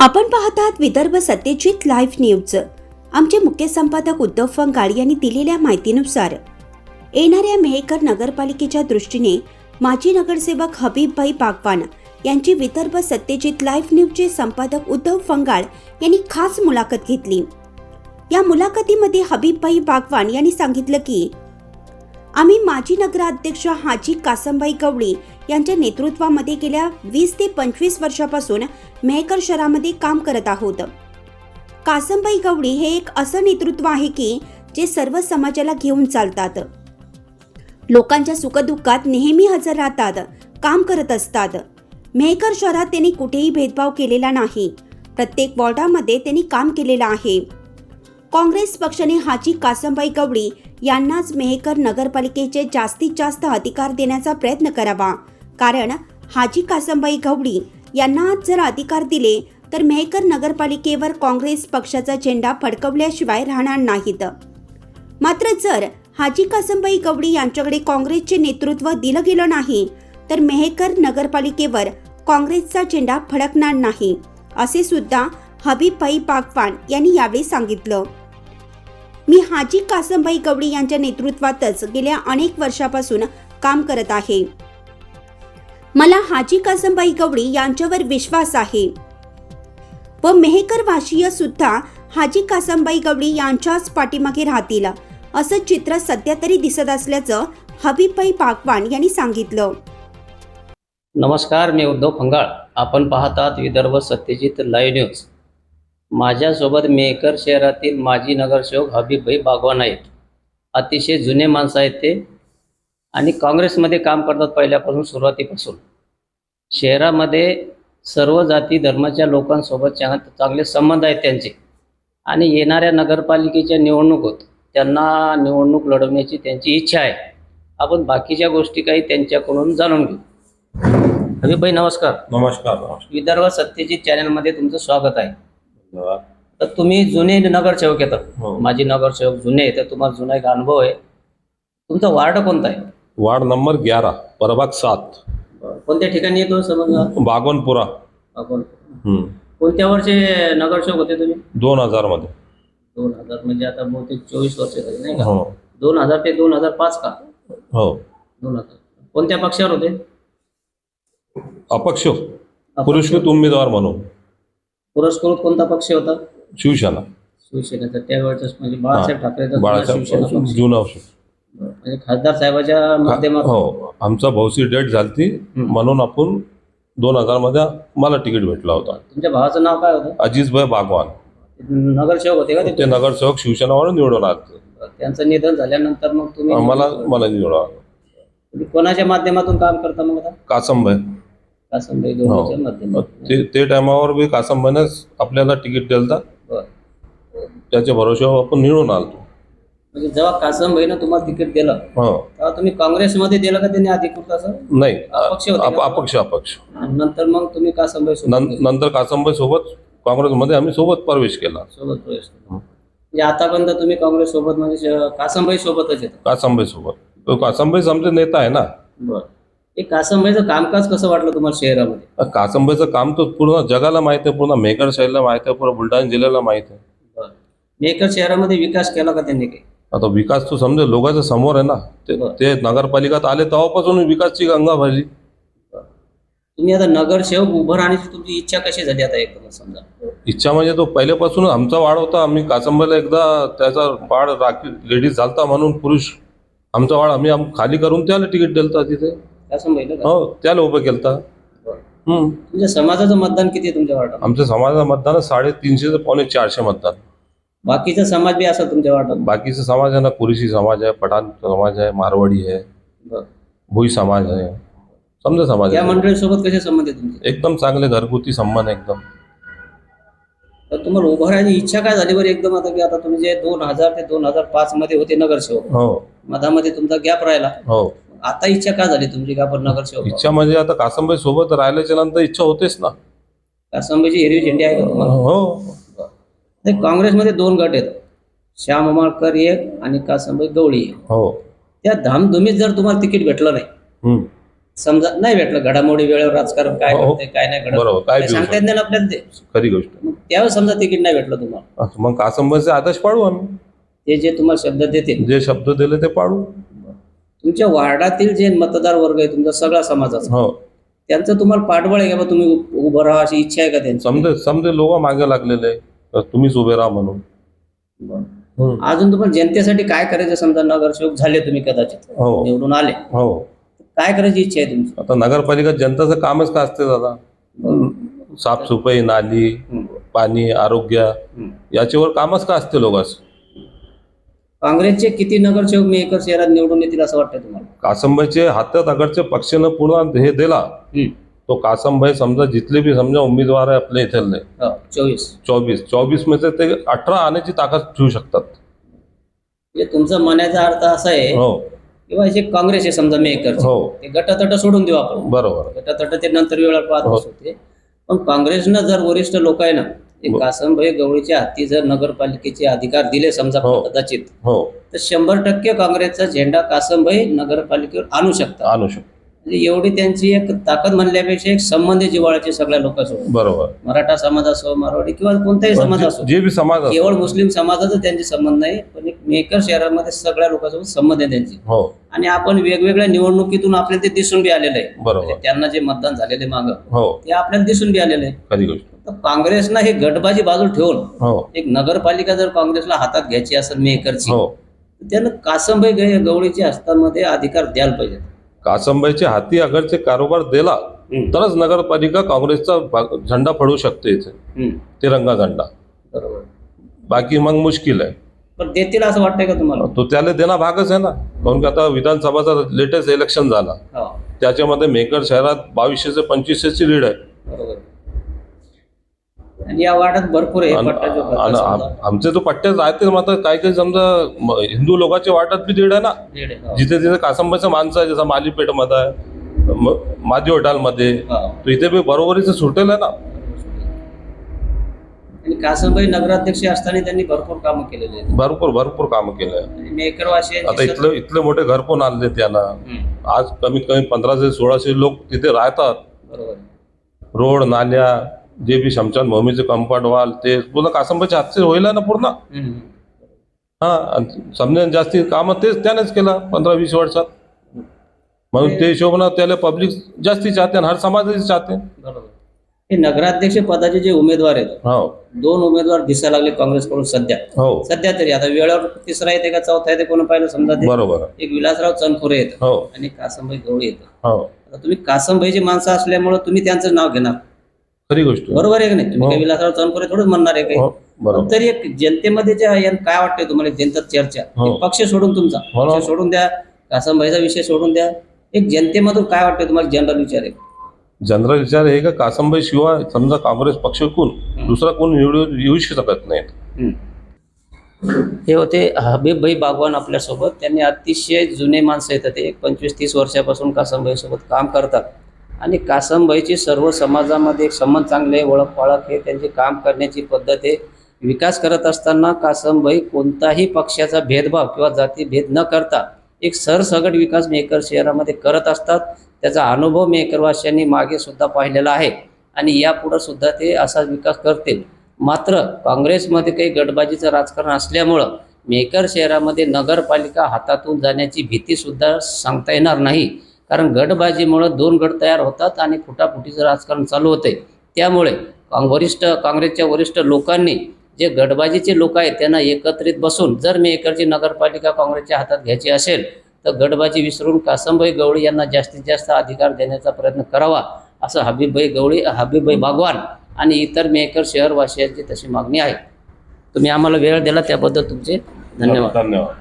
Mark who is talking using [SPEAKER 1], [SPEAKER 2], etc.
[SPEAKER 1] आपण पाहतात Vidarbha Satyajit live news. आमचे मुख्य संपादक उद्धव फंगाळ यांनी दिलेल्या माहितीनुसार येणाऱ्या मेहकर नगरपालिकेच्या दृष्टीने माजी नगरसेवक हबीबभाई बागवान यांची विदर्भ सत्यजित लाईव्ह न्यूजचे संपादक उद्धव फंगाळ यांनी खास मुलाखत घेतली. या मुलाखतीमध्ये हबीबभाई बागवान यांनी सांगितलं की आम्ही माजी नगराध्यक्ष हाजी कासमबाई गवळी यांच्या नेतृत्वामध्ये गेल्या वीस ते पंचवीस वर्षापासून मेहकर शहरामध्ये काम करत आहोत. कासमबाई गवडी हे एक असं नेतृत्व आहे की जे सर्व समाजाला घेऊन चालतात. लोकांच्या सुखदुःखात नेहमी हजर राहतात काम करत असतात. मेहकर शहरात त्यांनी कुठेही भेदभाव केलेला नाही. प्रत्येक वॉर्डामध्ये त्यांनी काम केलेलं आहे. काँग्रेस पक्षाने हाजी कासमबाई कवडी यांनाच मेहकर नगरपालिकेचे जास्तीत जास्त अधिकार देण्याचा प्रयत्न करावा. कारण हाजी कासमबाई गवडी यांना जर अधिकार दिले तर मेहकर नगरपालिकेवर काँग्रेस पक्षाचा झेंडा फडकवल्याशिवाय राहणार नाहीत. मात्र जर हाजी कासमबाई गवडी यांच्याकडे काँग्रेसचे नेतृत्व दिलं गेलं नाही तर मेहकर नगरपालिकेवर काँग्रेसचा झेंडा फडकणार नाही असे सुद्धा हबीबभाई बागवान यांनी यावेळी सांगितलं. मी हाजी कासमबाई गवडी यांच्या नेतृत्वातच गेल्या अनेक वर्षापासून काम करत आहे. मला हाजी कासमबाई गवळी यांच्यावर विश्वास आहे. व मेहकर वाशीय सुद्धा हाजी कासमबाई गवळी यांच्याच पाठीमागे राहतील असं चित्र सध्या तरी दिसत असल्याचं हबीबभाई पाकवान यांनी सांगितलं.
[SPEAKER 2] नमस्कार मी उद्धव फंगाळ. आपण पाहतात विदर्भ सत्यजित लाईव्ह न्यूज. माझ्यासोबत मेहकर शहरातील माजी नगरसेवक हबीबभाई बागवान आहेत. अतिशय जुने माणसं आहेत ते. आणि काँग्रेसमध्ये काम करतात पहिल्यापासून सुरुवातीपासून. शहरामध्ये सर्व जाती धर्माच्या लोकांसोबत चांग चांगले संबंध आहेत त्यांचे. आणि येणाऱ्या नगरपालिकेच्या निवडणुकीत त्यांना निवडणूक लढवण्याची त्यांची इच्छा आहे. आपण बाकीच्या गोष्टी काही त्यांच्याकडून जाणून घेऊ. हबीबभाई नमस्कार.
[SPEAKER 3] नमस्कार नमस्कार.
[SPEAKER 2] विदर्भ सत्यजित चॅनलमध्ये तुमचं स्वागत आहे. तर तुम्ही जुने नगरसेवक येतात.
[SPEAKER 3] हो.
[SPEAKER 2] माझी नगरसेवक जुने तर तुम्हाला जुना एक अनुभव आहे. तुमचा वार्ड कोणता आहे?
[SPEAKER 3] वार्ड नंबर ग्यारह प्रभाग सात.
[SPEAKER 2] कोणत्या ठिकाणी येतो समजा
[SPEAKER 3] बागवनपुरा.
[SPEAKER 2] आपण
[SPEAKER 3] हम्म.
[SPEAKER 2] कोणत्या वर्षी नगरसेवक होते तुम्ही?
[SPEAKER 3] दोन हजारमध्ये.
[SPEAKER 2] दोन हजार म्हणजे आता बहुतेक चोवीस वर्ष झाली नाही का?
[SPEAKER 3] हो.
[SPEAKER 2] दोन हजार ते दोन हजार पाच का?
[SPEAKER 3] हो.
[SPEAKER 2] दोन हजार. कोणत्या पक्षावर होते?
[SPEAKER 3] अपक्ष. पुरस्कृत उमेदवार म्हणून.
[SPEAKER 2] पुरस्कृत कोणता पक्ष होता?
[SPEAKER 3] शिवसेना.
[SPEAKER 2] शिवसेनेचा. त्यावेळेस म्हणजे बाळासाहेब जुना शिवसेना
[SPEAKER 3] बाळासाहेब
[SPEAKER 2] पक्ष.
[SPEAKER 3] जुना पक्ष.
[SPEAKER 2] म्हणजे खासदार साहेबाच्या माध्यमातून.
[SPEAKER 3] हो आमचा भाऊची डेट झालती म्हणून आपण दोन हजारमध्ये मला तिकीट भेटला होता.
[SPEAKER 2] तुमच्या भावाचं नाव काय होतं?
[SPEAKER 3] अजिजभाई बागवान.
[SPEAKER 2] नगरसेवक होते का
[SPEAKER 3] ते नगरसेवक शिवसेनावर निवडून आले
[SPEAKER 2] त्यांचं निधन झाल्यानंतर मग तुम्ही
[SPEAKER 3] मला मला निवडून आलं.
[SPEAKER 2] कोणाच्या माध्यमातून काम करता मग आता?
[SPEAKER 3] कासमभाई
[SPEAKER 2] कासमबाई
[SPEAKER 3] हो.
[SPEAKER 2] दोघांच्या माध्यमातून.
[SPEAKER 3] ते टायमावर बी कासमभाईनेच आपल्याला तिकीट दिलं. त्याच्या भरोश्यावर आपण निवडून आलो
[SPEAKER 2] म्हणजे जेव्हा कासमबाईनं तुम्हाला तिकीट दिलं
[SPEAKER 3] हो.
[SPEAKER 2] तेव्हा तुम्ही काँग्रेसमध्ये दिलं का त्यांनी अधिकृत असं?
[SPEAKER 3] नाही.
[SPEAKER 2] अपक्ष होते
[SPEAKER 3] अप-
[SPEAKER 2] का?
[SPEAKER 3] अपक्ष अपक्ष.
[SPEAKER 2] आणि नंतर मग तुम्ही कासमबाई सोबत
[SPEAKER 3] नं- नंतर कासमबाई सोबत काँग्रेसमध्ये आम्ही सोबत प्रवेश केला.
[SPEAKER 2] सोबत प्रवेश केला. म्हणजे आतापर्यंत तुम्ही काँग्रेस सोबत म्हणजे श- कासमबाई सोबतच येतात
[SPEAKER 3] कासमबाई सोबत. तो कासमबाईच आमचे नेता आहे ना.
[SPEAKER 2] बरं. हे कासमबाईचं कामकाज कसं वाटलं तुम्हाला शहरामध्ये?
[SPEAKER 3] कासमबाईचं काम तर पूर्ण जगाला माहिती आहे पूर्ण साईडला माहिती आहे पूर्ण बुलढाणा जिल्ह्याला माहिती आहे.
[SPEAKER 2] मेकर शहरामध्ये विकास केला का त्यांनी काही?
[SPEAKER 3] आता विकास तो समजा लोकांच्या समोर आहे ना ते. ते नगरपालिकात आले तेव्हापासून विकासची गंगा भरली.
[SPEAKER 2] तुम्ही आता नगरसेवक उभं राहण्याची तुमची इच्छा कशी झाली आता एकदम समजा?
[SPEAKER 3] इच्छा म्हणजे तो पहिल्यापासून आमचा वाढ होता. आम्ही कासंबाईला एकदा त्याचा वाढ राखी लेडीज झालता म्हणून पुरुष आमचा वाढ आम्ही आम- खाली करून त्याला तिकीट दिलता तिथे. हो त्याला उभं केलता.
[SPEAKER 2] तुमच्या समाजाचं मतदान किती आहे तुमच्या वाटात
[SPEAKER 3] आमच्या समाजाचं मतदान साडेतीनशे ते पावणे चारशे मतदान.
[SPEAKER 2] बाकीचा समाज बी असेल तुमच्या वाटात
[SPEAKER 3] बाकीचे समाज आहे ना कुरिशी समाज आहे पठाण समाज आहे मारवाडी आहे. भुई समाज आहे समजा समाज
[SPEAKER 2] या
[SPEAKER 3] आहे.
[SPEAKER 2] मंडळीसोबत कसे संबंध आहे तुमचे?
[SPEAKER 3] एकदम चांगले घरगुती संबंध एकदम.
[SPEAKER 2] तर तुम्हाला उभं राहण्याची इच्छा काय झाली बरं एकदम आता की आता तुम्ही जे दोन हजार ते दोन हजार पाच मध्ये होते नगरसेवक.
[SPEAKER 3] हो.
[SPEAKER 2] मधामध्ये तुमचा गॅप राहिला.
[SPEAKER 3] हो.
[SPEAKER 2] आता इच्छा काय झाली तुमची का आपण नगरसेवक?
[SPEAKER 3] इच्छा म्हणजे आता कासंबाई सोबत राहिल्याच्या नंतर इच्छा होतेच ना.
[SPEAKER 2] कासंबाईची हिरवी झेंडी आहे का तुम्हाला?
[SPEAKER 3] हो.
[SPEAKER 2] ते काँग्रेसमध्ये दोन गट आहेत. श्याम अमाळकर एक आणि कासंबाई गवळी एक.
[SPEAKER 3] हो.
[SPEAKER 2] त्या धामधुमीत जर तुम्हाला तिकीट भेटलं नाही
[SPEAKER 3] हम्म.
[SPEAKER 2] समजा नाही भेटलं घडामोडी वेळेवर राजकारण काय
[SPEAKER 3] हो.
[SPEAKER 2] घडतंय काय नाही घडत
[SPEAKER 3] बरोबर काय
[SPEAKER 2] ते सांगता येत नाही ना आपल्याला ते.
[SPEAKER 3] खरी गोष्ट.
[SPEAKER 2] मग त्यावेळेस समजा तिकीट नाही भेटलं तुम्हाला.
[SPEAKER 3] असं मग कासंबचे आदेश पाडू आम्ही.
[SPEAKER 2] ते जे तुम्हाला शब्द देतील.
[SPEAKER 3] जे शब्द दिले ते पाडू
[SPEAKER 2] तुमच्या वार्डातील जे मतदार वर्ग आहे तुमचा सगळा समाजाचा
[SPEAKER 3] हो.
[SPEAKER 2] त्यांचं तुम्हाला पाठबळ आहे का बा? तुम्ही उ- उभं राहा अशी इच्छा आहे का त्यांची?
[SPEAKER 3] समजे समजे लोक मागे लागलेले आहे. तर तुम्हीच उभे राहा म्हणून.
[SPEAKER 2] अजून तुम्हाला जनतेसाठी काय करायचं समजा नगरसेवक झाले तुम्ही कदाचित
[SPEAKER 3] हो.
[SPEAKER 2] निवडून आले.
[SPEAKER 3] हो.
[SPEAKER 2] काय करायची इच्छा आहे तुमची?
[SPEAKER 3] आता नगरपालिका जनताचं कामच का असते दादा? साफसफाई नाली. पाणी आरोग्य. याच्यावर कामच का असते लोकांस
[SPEAKER 2] काँग्रेसचे किती नगरसेवक मेकर शहरात निवडून येतील असं वाटतं तुम्हाला?
[SPEAKER 3] कासंबाईचे हातात अगरचे पक्षानं पूर्ण हे दिला. तो कासंबाई समजा जितले बी समजा उमेदवार आहे आपल्या इथले
[SPEAKER 2] हो, चोवीस
[SPEAKER 3] चौबीस। चौबीसमध्ये ते अठरा आण्याची ताकद ठेवू शकतात।
[SPEAKER 2] म्हणजे तुमचा म्हणायचा अर्थ असा आहे
[SPEAKER 3] हो।
[SPEAKER 2] किंवा जे काँग्रेस आहे समजा मेकर
[SPEAKER 3] हो
[SPEAKER 2] ते गटतट सोडून देऊ आपण.
[SPEAKER 3] बरोबर.
[SPEAKER 2] गटतट ते नंतर वेळा पाहत
[SPEAKER 3] हो.
[SPEAKER 2] होते पण काँग्रेसनं जर वरिष्ठ लोक आहे ना
[SPEAKER 3] हो.
[SPEAKER 2] कासमभाई गवळीच्या हाती जर नगरपालिकेचे अधिकार दिले समजा
[SPEAKER 3] हो.
[SPEAKER 2] कदाचित
[SPEAKER 3] हो.
[SPEAKER 2] तर शंभर टक्के काँग्रेसचा झेंडा कासमभाई नगरपालिकेवर आणू शकतात.
[SPEAKER 3] आणू शकतो
[SPEAKER 2] म्हणजे एवढी त्यांची एक ताकद म्हणल्यापेक्षा एक संबंध आहे जिव्हाळ्याचे सगळ्या लोकांसोबत.
[SPEAKER 3] बरोबर.
[SPEAKER 2] मराठा समाज असो मारवाडी किंवा कोणताही समाज असो
[SPEAKER 3] जे बी समाज असो.
[SPEAKER 2] केवळ मुस्लिम समाजाचा त्यांचे संबंध नाही पण एक मेकर शहरामध्ये सगळ्या लोकांसोबत संबंध आहे त्यांचे.
[SPEAKER 3] हो.
[SPEAKER 2] आणि आपण वेगवेगळ्या निवडणुकीतून आपल्याला ते दिसून बी आलेलं आहे.
[SPEAKER 3] बरोबर.
[SPEAKER 2] म्हणजे त्यांना जे मतदान झालेले मागं
[SPEAKER 3] हो.
[SPEAKER 2] ते आपल्याला दिसून बी आलेलं आहे.
[SPEAKER 3] खरी गोष्ट.
[SPEAKER 2] तर काँग्रेसनं हे गटबाजी बाजूला ठेवून
[SPEAKER 3] हो.
[SPEAKER 2] एक नगरपालिका जर काँग्रेसला हातात घ्यायची असेल मेकरची
[SPEAKER 3] हो.
[SPEAKER 2] तर त्यानं कासमभाई गवळीच्या हस्तांमध्ये अधिकार द्यायला पाहिजे.
[SPEAKER 3] कासंबाईचे हाती अगरचे कारोबार दिला तरच नगरपालिका काँग्रेसचा झेंडा फडवू शकते इथे. तिरंगा झेंडा.
[SPEAKER 2] बरोबर.
[SPEAKER 3] बाकी मग मुश्किल आहे.
[SPEAKER 2] पण देतील असं वाटतंय का तुम्हाला?
[SPEAKER 3] तो त्याला देणं भागच आहे ना. की आता विधानसभाचा लेटेस्ट इलेक्शन झाला.
[SPEAKER 2] हो.
[SPEAKER 3] त्याच्यामध्ये मेकर शहरात बावीसशे ते पंचवीसशेची लीड आहे.
[SPEAKER 2] बरोबर. आणि या वार्डात भरपूर आहे
[SPEAKER 3] आणि-
[SPEAKER 2] पट्टा जो
[SPEAKER 3] आणि
[SPEAKER 2] करता
[SPEAKER 3] आम-
[SPEAKER 2] समजा.
[SPEAKER 3] आमचे तो पट्ट्याच आहेत ते मात्र काही काही समजा म- हिंदू लोकांच्या वाटात बी लीड आहे ना
[SPEAKER 2] दीड. हो.
[SPEAKER 3] जिथे तिथे कासंबाचं माणसं आहे जसं मालीपेठमध्ये आहे म- मादी मध्ये
[SPEAKER 2] हो.
[SPEAKER 3] इथे बी बरोबरीचं सुटेल आहे ना
[SPEAKER 2] आणि कासमभाई नगराध्यक्ष असताना त्यांनी भरपूर कामं केलेले आहेत
[SPEAKER 3] भरपूर भरपूर कामं केलं आहे
[SPEAKER 2] आणि मेकरवाशी
[SPEAKER 3] आता इथलं इथले मोठे घर पण आणले त्यांना आज कमीत कमी पंधराशे सोळाशे लोक तिथे राहतात
[SPEAKER 2] बरोबर
[SPEAKER 3] रोड नाल्या जे बी शमशान भूमीचे कंपाऊंड वाल ते पूर्ण कासंबाच्या हातचे होईल ना पूर्ण. हा समजा जास्ती कामं तेच त्यानेच केलं पंधरा वीस वर्षात. म्हणून ते हिशोबानं त्याला पब्लिक जास्ती चाहते आणि हर समाजही चाहते.
[SPEAKER 2] हे नगराध्यक्ष पदाचे जे उमेदवार आहेत
[SPEAKER 3] हो.
[SPEAKER 2] दोन उमेदवार दिसायला लागले काँग्रेसकडून सध्या.
[SPEAKER 3] हो.
[SPEAKER 2] सध्या तरी आता वेळेवर तिसरा येते का चौथा येते कोण पाहिलं समजा ते?
[SPEAKER 3] बरोबर.
[SPEAKER 2] एक विलासराव चनखोरे येत
[SPEAKER 3] हो.
[SPEAKER 2] आणि कासमभाई गवळी येतं
[SPEAKER 3] हो.
[SPEAKER 2] आता तुम्ही कासमभाईची माणसं असल्यामुळे तुम्ही त्यांचं नाव घेणार.
[SPEAKER 3] खरी गोष्ट.
[SPEAKER 2] बरोबर आहे की नाही? तुम्ही
[SPEAKER 3] हो.
[SPEAKER 2] काही विलासराव चनखोरे थोडंच म्हणणार आहे काही.
[SPEAKER 3] हो
[SPEAKER 2] तरी एक जनतेमध्ये यानं काय वाटतंय तुम्हाला जनतेत चर्चा?
[SPEAKER 3] हो.
[SPEAKER 2] पक्ष सोडून तुमचा. पक्ष सोडून द्या कासमभाईचा विषय सोडून द्या. एक जनतेमधून काय वाटतंय तुम्हाला जनरल विचार आहे?
[SPEAKER 3] जनरल विचार हे का कासंबाई शिवाय समजा काँग्रेस पक्ष कोण दुसरा कोण येऊ येऊ शकत नाही.
[SPEAKER 2] हे होते हबीबभाई बागवान आपल्यासोबत. त्यांनी अतिशय जुने माणसं येतात ते. एक पंचवीस तीस वर्षापासून कासमभाई सोबत काम करतात. आणि कासंबाईची सर्व समाजामध्ये एक संबंध चांगले ओळख पाळख हे त्यांचे काम करण्याची पद्धत आहे. विकास करत असताना कासंबाई कोणताही पक्षाचा भेदभाव किंवा जातीभेद न करता एक सरसगट विकास मेकर शहरामध्ये करत असतात. त्याचा अनुभव मेकरवाशांनी मागे सुद्धा पाहिलेला आहे आणि यापुढं सुद्धा ते असाच विकास करतील. मात्र काँग्रेसमध्ये काही गटबाजीचं राजकारण असल्यामुळं मेकर शहरामध्ये नगरपालिका हातातून जाण्याची भीतीसुद्धा सांगता येणार नाही. कारण गटबाजीमुळं दोन गट तयार होतात आणि फुटाफुटीचं राजकारण चालू होते त्यामुळे काँग- वरिष्ठ काँग्रेसच्या वरिष्ठ लोकांनी जे गटबाजीचे लोक आहेत त्यांना एकत्रित बसून जर मेकरची नगरपालिका काँग्रेसच्या हातात घ्यायची असेल तर गटबाजी विसरून कासमभाई गवळी यांना जास्तीत जास्त अधिकार देण्याचा प्रयत्न करावा असं हबीबभाई गवळी हबीबभाई बागवान आणि इतर मेकर शहरवासियांची तशी मागणी आहे. तुम्ही आम्हाला वेळ दिला त्याबद्दल तुमचे धन्यवाद.
[SPEAKER 3] धन्यवाद.